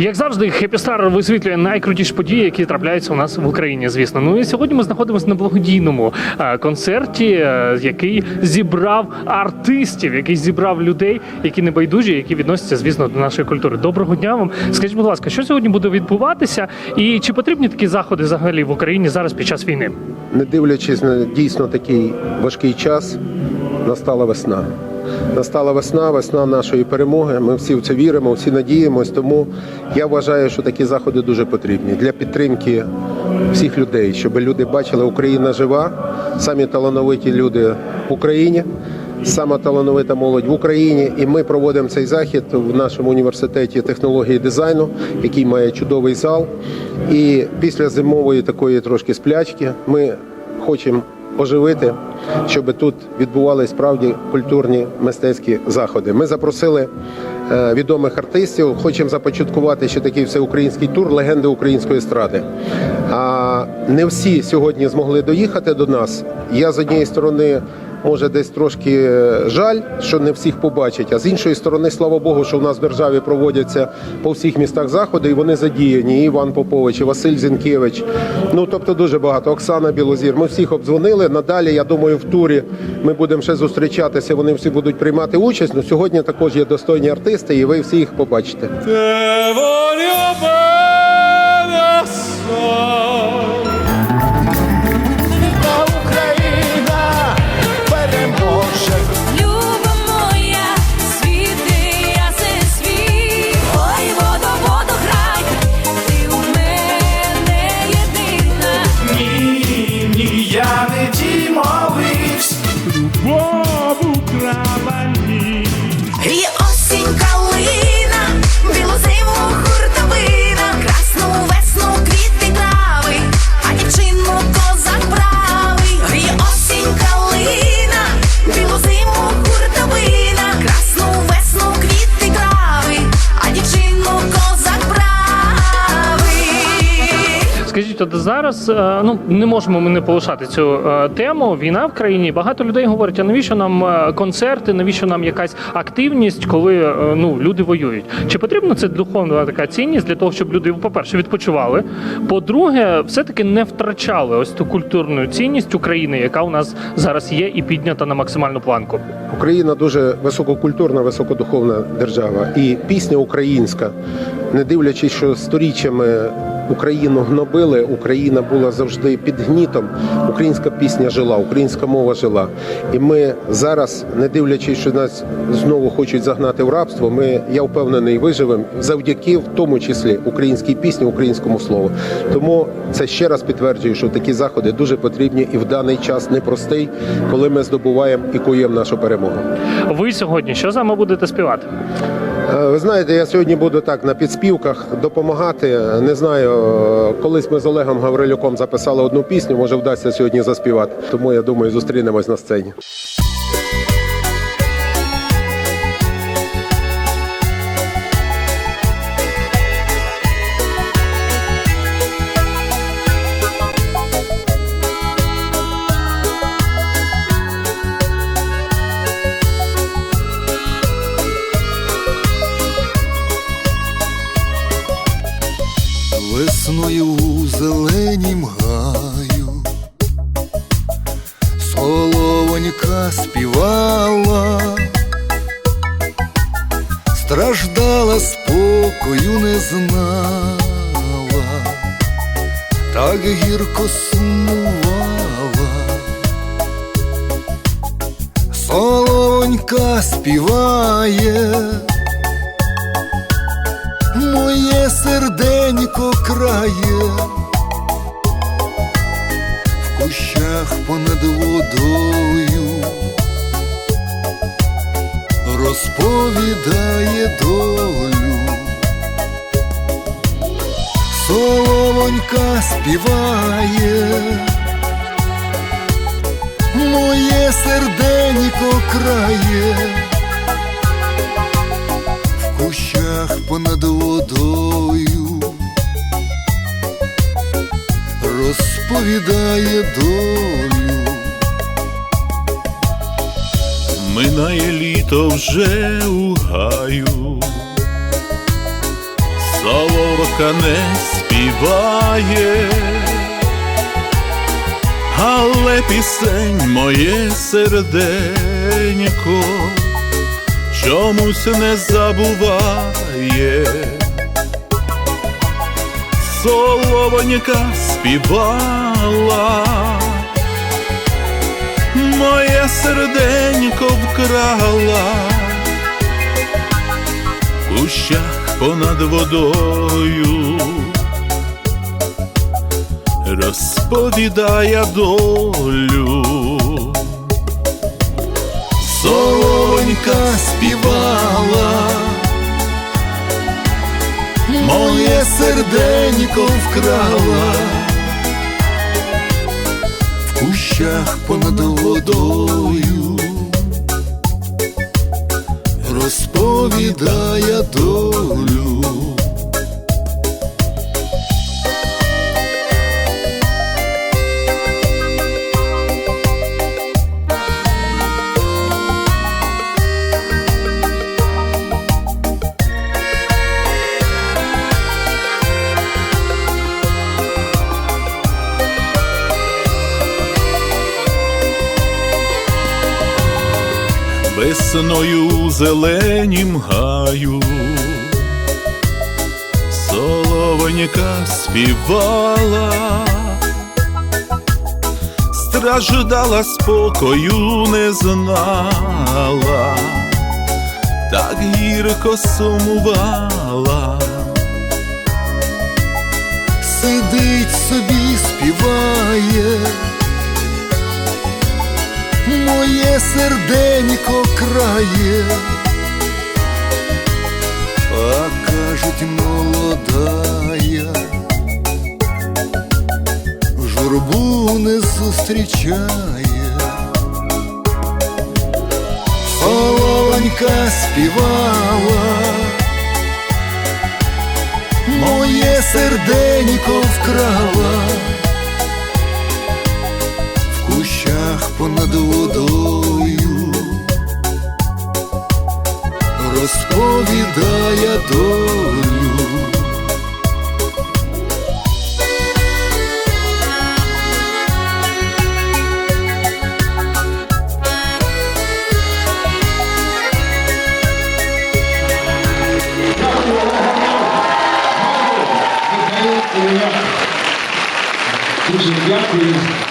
Як завжди, Хепістар висвітлює найкрутіші події, які трапляються у нас в Україні. Звісно, ну і сьогодні ми знаходимося на благодійному е, концерті, е, який зібрав артистів, який зібрав людей, які не байдужі, які відносяться, звісно, до нашої культури. Доброго дня вам. Скажіть, будь ласка, що сьогодні буде відбуватися, і чи потрібні такі заходи взагалі в Україні зараз під час війни? Не дивлячись на дійсно такий важкий час, настала весна. Настала весна, весна нашої перемоги. Ми всі в це віримо, всі надіємось. Тому я вважаю, що такі заходи дуже потрібні для підтримки всіх людей, щоб люди бачили, Україна жива, самі талановиті люди в Україні. Сама талановита молодь в Україні, і ми проводимо цей захід в нашому університеті технології дизайну, який має чудовий зал. І після зимової такої трошки сплячки ми хочемо оживити, щоб тут відбувалися справді культурні мистецькі заходи. Ми запросили е, відомих артистів. Хочемо започаткувати ще такий всеукраїнський тур легенди української естради. А не всі сьогодні змогли доїхати до нас. Я з однієї сторони. Може, десь трошки е, жаль, що не всіх побачать. А з іншої сторони, слава Богу, що в нас в державі проводяться по всіх містах заходи, і вони задіяні. І Іван Попович, і Василь Зінкевич. Ну тобто дуже багато. Оксана Білозір. Ми всіх обдзвонили. Надалі, я думаю, в турі ми будемо ще зустрічатися. Вони всі будуть приймати участь. Ну сьогодні також є достойні артисти, і ви всі їх побачите. Te voglio bene. От зараз е, ну не можемо ми не полишати цю е, тему. Війна в країні. Багато людей говорять, а навіщо нам е, концерти, навіщо нам якась активність, коли ну люди воюють? Чи потрібна це духовна така цінність для того, щоб люди, по-перше, відпочивали? По-друге, все-таки не втрачали ось ту культурну цінність України, яка у нас зараз є і піднята на максимальну планку. Україна дуже висококультурна, високодуховна держава. І пісня українська, не дивлячись, що сторіччями Україну гнобили, Україна була завжди під гнітом. Українська пісня жила, українська мова жила. І ми зараз, не дивлячись, що нас знову хочуть загнати в рабство, ми, я впевнений, виживемо завдяки в тому числі українській пісні, українському слову. Тому це ще раз підтверджує, що такі заходи дуже потрібні і в даний час непростий, коли ми здобуваємо і куємо нашу перемогу. Ви сьогодні що саме будете співати? Е, Ви знаєте, я сьогодні буду так на підспівках допомагати. Не знаю, е, колись ми з Олегом Гаврилюком записали одну пісню, може вдасться сьогодні заспівати. Тому я думаю, зустрінемось на сцені. Весною у зеленім гаю Соловонька співала, страждала, спокою не знала, так гірко сумувала. Соловонька співає моє серденько крає, в кущах понад водою розповідає долю, соловонька співає, моє серденько крає розповідає долю. Минає літо вже у гаю, Соловка не співає, але пісень моє серденько чомусь не забуває. Соловонька співала, моє серденько вкрала. В кущах понад водою, розповідає долю. Солонька співала, моє серденько вкрала, в кущах понад водою, розповідає долю. Весною у зеленім гаю, соловонька співала, страждала спокою не знала, так гірко сумувала. сидить собі співає, моє серденько крає, а кажуть, молодая, журбу не зустрічає, Солонька співала моє серденько вкрала понад водою, розповідає долю. Дякую.